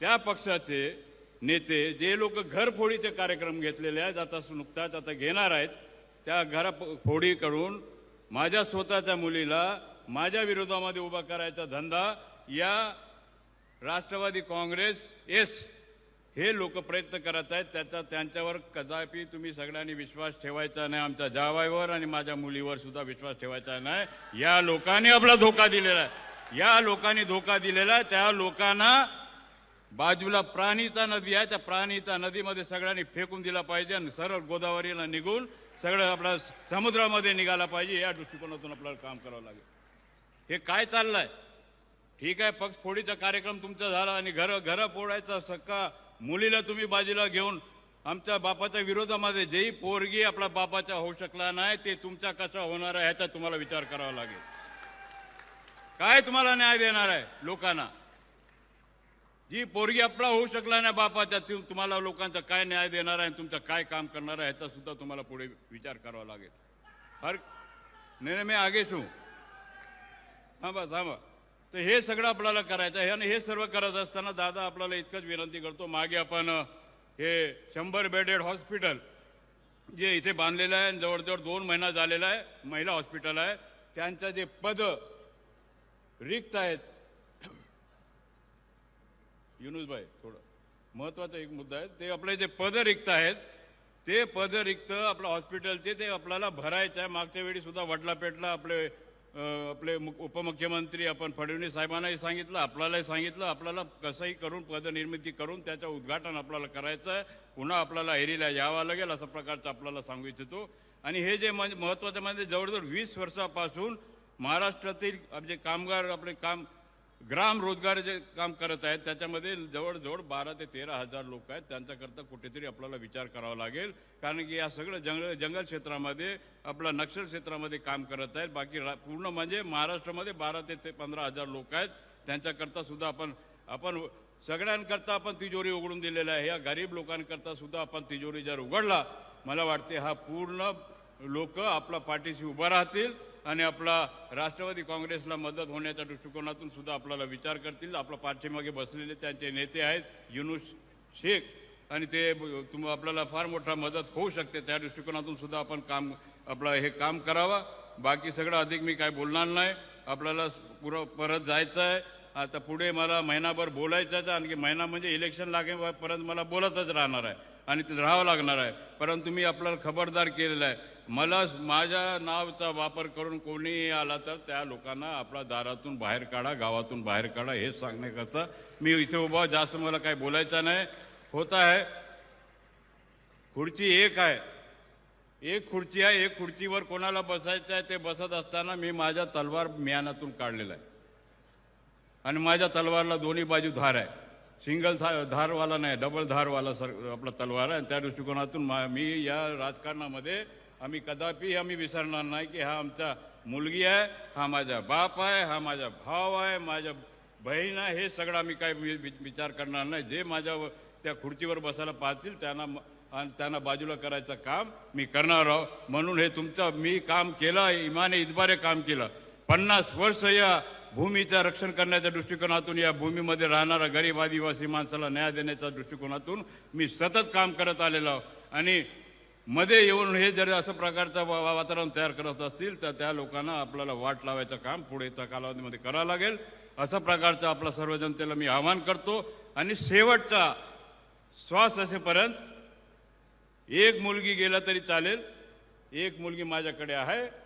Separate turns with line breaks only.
त्या पक्षाचे नेते जे लोक घरफोडीचे कार्यक्रम घेतलेले आहेत आता नुकताच आता घेणार आहेत त्या घर करून माझ्या स्वतःच्या मुलीला माझ्या विरोधामध्ये उभा करायचा धंदा या राष्ट्रवादी काँग्रेस एस हे लोक प्रयत्न करत आहेत. त्याचा त्यांच्यावर कदापि तुम्ही सगळ्यांनी विश्वास ठेवायचा नाही आमच्या जावाईवर आणि माझ्या मुलीवर सुद्धा विश्वास ठेवायचा नाही. या लोकांनी आपला धोका दिलेला आहे. या लोकांनी धोका दिलेला आहे. त्या लोकांना बाजूला प्राणीता नदी आहे त्या प्राणीता नदीमध्ये सगळ्यांनी फेकून दिला पाहिजे आणि सरळ गोदावरीला निघून सगळं आपला समुद्रामध्ये निघाला पाहिजे या दृष्टिकोनातून आपल्याला काम करावं लागेल. हे काय चाललंय? ठीक आहे पक्ष फोडीचा कार्यक्रम तुमचा झाला आणि घर घर फोडायचा सक्का मुलीला तुम्ही बाजूला घेऊन आमच्या बापाच्या विरोधामध्ये जेही पोरगी आपला बापाचा होऊ शकला नाही ते तुमचा कसा होणार आहे ह्याचा तुम्हाला विचार करावा लागेल. काय तुम्हाला न्याय देणार आहे लोकांना? ही पोरगी आपला होऊ शकला नाही बापाच्या ती तुम्हाला लोकांचा काय न्याय देणार आहे तुमचं काय काम करणार आहे ह्याचा सुद्धा तुम्हाला पुढे विचार करावा लागेल. हर नाही नाही, मी आगेच छू थांबा थांबा. तर हे सगळं आपल्याला करायचं आहे आणि हे सर्व करत असताना दादा आपल्याला इतकंच विनंती करतो मागे आपण हे शंभर बेडेड हॉस्पिटल जे इथे बांधलेलं आहे आणि जवळजवळ दोन महिना झालेला आहे महिला हॉस्पिटल आहे त्यांचं जे पद रिक्त आहेत युनुसभाई थोडं महत्त्वाचा एक मुद्दा आहे. ते आपले जे पद रिक्त आहेत ते पद रिक्त आपलं हॉस्पिटलचे ते आपल्याला भरायचं आहे मागच्या वेळी सुद्धा वडलापेटला आपले आपले उपमुख्यमंत्री आपण फडणवीस साहेबांनाही सांगितलं आपल्यालाही सांगितलं आपल्याला कसंही करून पदनिर्मिती करून त्याचं उद्घाटन आपल्याला करायचं आहे पुन्हा आपल्याला एरीला यावं लागेल असं प्रकारचं आपल्याला सांगू इच्छितो. आणि हे जे म्हणजे महत्वाचं म्हणजे जवळजवळ वीस वर्षापासून महाराष्ट्रातील जे कामगार आपले काम ग्राम रोजगार जे काम करत आहेत त्याच्यामध्ये जवळजवळ बारा ते तेरा हजार लोक आहेत. त्यांच्याकरता कुठेतरी आपल्याला विचार करावा लागेल. कारण की या सगळं जंगल जंगल क्षेत्रामध्ये आपला नक्षल क्षेत्रामध्ये काम करत आहेत. बाकी रा- पूर्ण म्हणजे महाराष्ट्रामध्ये बारा ते ते पंधरा हजार लोक आहेत. त्यांच्याकरता सुद्धा आपण आपण सगळ्यांकरता आपण तिजोरी उघडून दिलेलं आहे. या गरीब लोकांकरता सुद्धा आपण तिजोरी जर उघडला मला वाटते हा पूर्ण लोक आपला पाठीशी उभं राहतील. आणि आपला राष्ट्रवादी काँग्रेसला मदत होण्याच्या दृष्टिकोनातून सुद्धा आपल्याला विचार करतील. आपल्या पाठीमागे बसलेले त्यांचे नेते आहेत युनुस शेख. आणि ते तुम आपल्याला फार मोठा मदत होऊ शकते. त्या दृष्टिकोनातून सुद्धा आपण काम आपलं हे काम करावं. बाकी सगळं अधिक मी काय बोलणार नाही. आपल्याला पुरं परत जायचं आहे आता पुढे मला महिनाभर बोलायचं आहे. आणखी महिना म्हणजे इलेक्शन लागेपर्यंत मला बोलतच राहणार आहे. आणि ते राहावं लागणार आहे. परंतु मी आपल्याला खबरदार केलेला आहे. मला माझ्या नावचा वापर करून कोणीही आला तर त्या लोकांना आपल्या दारातून बाहेर काढा गावातून बाहेर काढा हेच सांगण्याकरता मी इथे उभा जास्त मला काही बोलायचं नाही. होत आहे. खुर्ची एक आहे. एक खुर्ची आहे. एक खुर्चीवर कोणाला बसायचं आहे ते बसत असताना मी माझ्या तलवार म्यानातून काढलेला आहे. आणि माझ्या तलवारला दोन्ही बाजू धार आहे. सिंगल धा- धारवाला नाही डबल धारवाला सर आपला तलवार आहे. आणि त्या दृष्टिकोनातून मा- मी या राजकारणामध्ये आम्ही कदापि आम्ही विसरणार नाही की हा आमचा मुलगी आहे हा माझा बाप आहे हा माझा भाव आहे माझ्या बहीण आहे हे सगळं आम्ही काय वि- विचार करणार नाही. जे माझ्या त्या खुर्चीवर बसायला पाहतील त्यांना आणि त्यांना बाजूला करायचं काम मी करणार आहो. म्हणून हे तुमचं मी काम केलं इमाने इतबारे काम केलं. पन्नास वर्ष या भूमीचं रक्षण करण्याच्या दृष्टिकोनातून या भूमीमध्ये राहणारा गरीब आदिवासी माणसाला न्याय देण्याच्या दृष्टिकोनातून मी सतत काम करत आलेलो आहो. आणि मध्ये येऊन हे जर असं प्रकारचं वा- वातावरण तयार करत असतील तर त्या लोकांना आपल्याला वाट लावायचं काम पुढे त्या कालावधीमध्ये करावं लागेल. अशा प्रकारचं आपल्या सर्व जनतेला मी आवाहन करतो. आणि शेवटचा श्वास असेपर्यंत एक मुलगी गेला तरी चालेल. एक मुलगी माझ्याकडे आहे.